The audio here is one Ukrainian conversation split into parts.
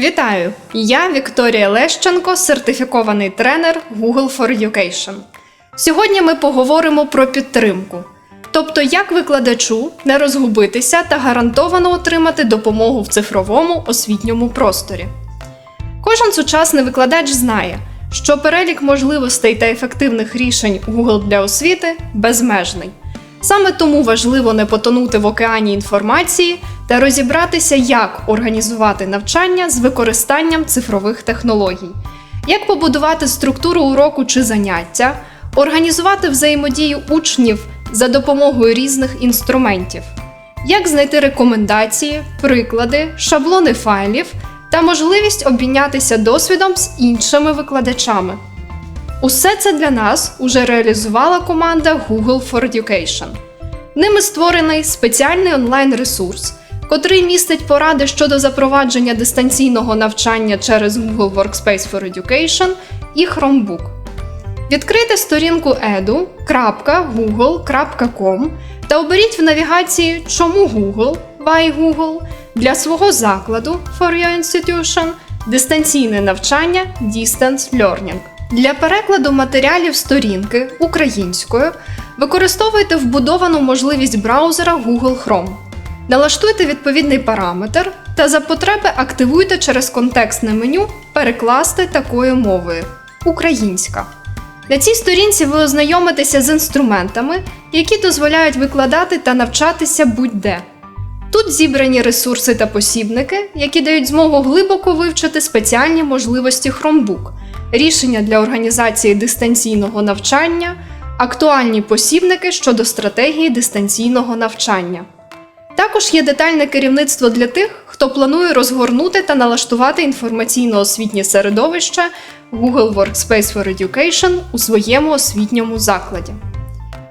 Вітаю! Я Вікторія Лещенко, сертифікований тренер Google for Education. Сьогодні ми поговоримо про підтримку, тобто як викладачу не розгубитися та гарантовано отримати допомогу в цифровому освітньому просторі. Кожен сучасний викладач знає, що перелік можливостей та ефективних рішень Google для освіти безмежний. Саме тому важливо не потонути в океані інформації та розібратися, як організувати навчання з використанням цифрових технологій, як побудувати структуру уроку чи заняття, організувати взаємодію учнів за допомогою різних інструментів, як знайти рекомендації, приклади, шаблони файлів та можливість обмінятися досвідом з іншими викладачами. Усе це для нас уже реалізувала команда Google for Education. Ними створений спеціальний онлайн-ресурс, котрий містить поради щодо запровадження дистанційного навчання через Google Workspace for Education і Chromebook. Відкрийте сторінку edu.google.com та оберіть в навігації Чому Google Why Google для свого закладу For Your Institution дистанційне навчання Distance Learning. Для перекладу матеріалів сторінки українською використовуйте вбудовану можливість браузера Google Chrome. Налаштуйте відповідний параметр та за потреби активуйте через контекстне меню Перекласти такою мовою Українська. На цій сторінці ви ознайомитеся з інструментами, які дозволяють викладати та навчатися будь-де. Тут зібрані ресурси та посібники, які дають змогу глибоко вивчити спеціальні можливості Chromebook, рішення для організації дистанційного навчання, актуальні посібники щодо стратегії дистанційного навчання. Також є детальне керівництво для тих, хто планує розгорнути та налаштувати інформаційно-освітнє середовище Google Workspace for Education у своєму освітньому закладі.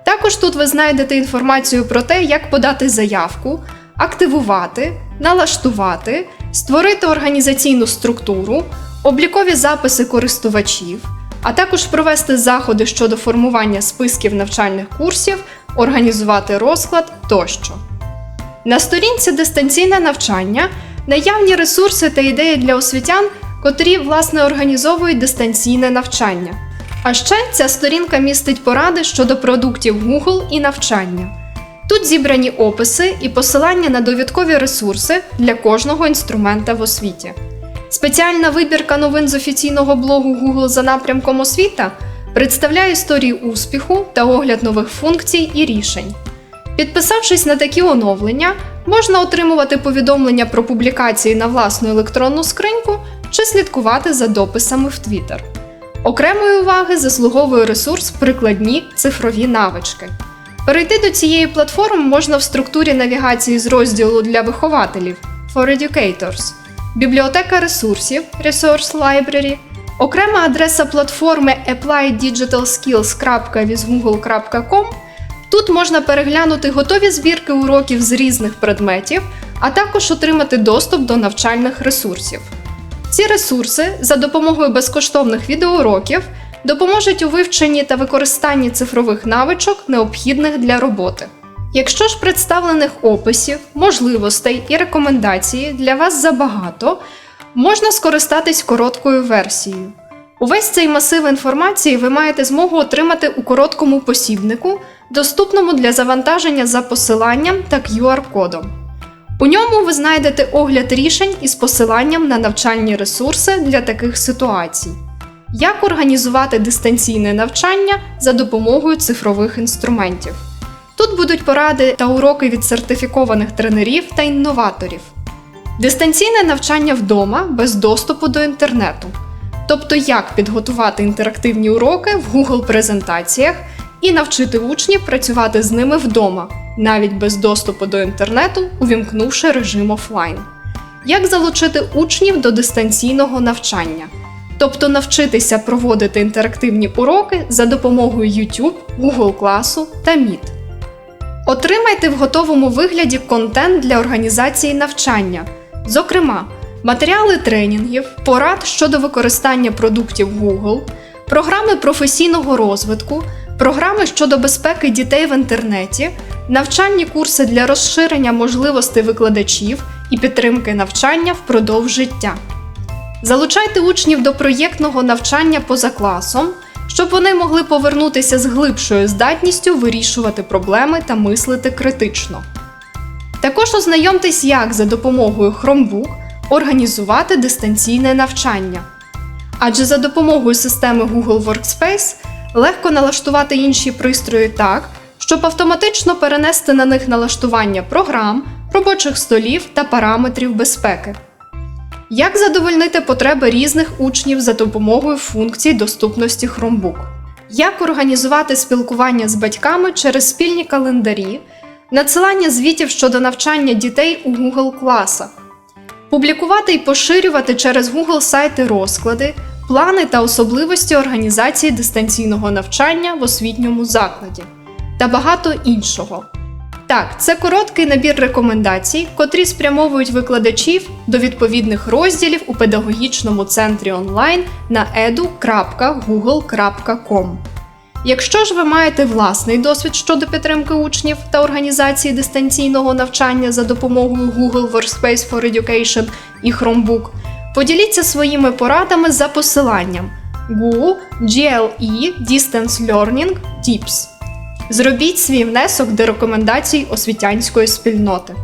Також тут ви знайдете інформацію про те, як подати заявку, активувати, налаштувати, створити організаційну структуру, облікові записи користувачів, а також провести заходи щодо формування списків навчальних курсів, організувати розклад тощо. На сторінці дистанційне навчання наявні ресурси та ідеї для освітян, котрі власне організовують дистанційне навчання. А ще ця сторінка містить поради щодо продуктів Google і навчання. Тут зібрані описи і посилання на довідкові ресурси для кожного інструмента в освіті. Спеціальна вибірка новин з офіційного блогу Google за напрямком освіта представляє історії успіху та огляд нових функцій і рішень. Підписавшись на такі оновлення, можна отримувати повідомлення про публікації на власну електронну скриньку чи слідкувати за дописами в Twitter. Окремої уваги заслуговує ресурс прикладні цифрові навички. Перейти до цієї платформи можна в структурі навігації з розділу для вихователів For Educators, бібліотека ресурсів Resource Library, окрема адреса платформи applydigitalskills.withgoogle.com Тут можна переглянути готові збірки уроків з різних предметів, а також отримати доступ до навчальних ресурсів. Ці ресурси за допомогою безкоштовних відеоуроків допоможуть у вивченні та використанні цифрових навичок, необхідних для роботи. Якщо ж представлених описів, можливостей і рекомендацій для вас забагато, можна скористатись короткою версією. Увесь цей масив інформації ви маєте змогу отримати у короткому посібнику, доступному для завантаження за посиланням та QR-кодом. У ньому ви знайдете огляд рішень із посиланням на навчальні ресурси для таких ситуацій. Як організувати дистанційне навчання за допомогою цифрових інструментів. Тут будуть поради та уроки від сертифікованих тренерів та інноваторів. Дистанційне навчання вдома без доступу до інтернету. Тобто, як підготувати інтерактивні уроки в Google презентаціях і навчити учнів працювати з ними вдома, навіть без доступу до інтернету, увімкнувши режим офлайн. Як залучити учнів до дистанційного навчання, тобто навчитися проводити інтерактивні уроки за допомогою YouTube, Google класу та Meet. Отримайте в готовому вигляді контент для організації навчання, зокрема, матеріали тренінгів, порад щодо використання продуктів Google, програми професійного розвитку, програми щодо безпеки дітей в інтернеті, навчальні курси для розширення можливостей викладачів і підтримки навчання впродовж життя. Залучайте учнів до проєктного навчання поза класом, щоб вони могли повернутися з глибшою здатністю вирішувати проблеми та мислити критично. Також ознайомтесь, як за допомогою Chromebook організувати дистанційне навчання. Адже за допомогою системи Google Workspace легко налаштувати інші пристрої так, щоб автоматично перенести на них налаштування програм, робочих столів та параметрів безпеки. Як задовольнити потреби різних учнів за допомогою функцій доступності Chromebook? Як організувати спілкування з батьками через спільні календарі, надсилання звітів щодо навчання дітей у Google класах, публікувати і поширювати через Google сайти розклади, плани та особливості організації дистанційного навчання в освітньому закладі та багато іншого. Так, це короткий набір рекомендацій, котрі спрямовують викладачів до відповідних розділів у педагогічному центрі онлайн на edu.google.com. Якщо ж ви маєте власний досвід щодо підтримки учнів та організації дистанційного навчання за допомогою Google Workspace for Education і Chromebook, поділіться своїми порадами за посиланням GU GLE Distance Learning Tips. Зробіть свій внесок до рекомендацій освітянської спільноти.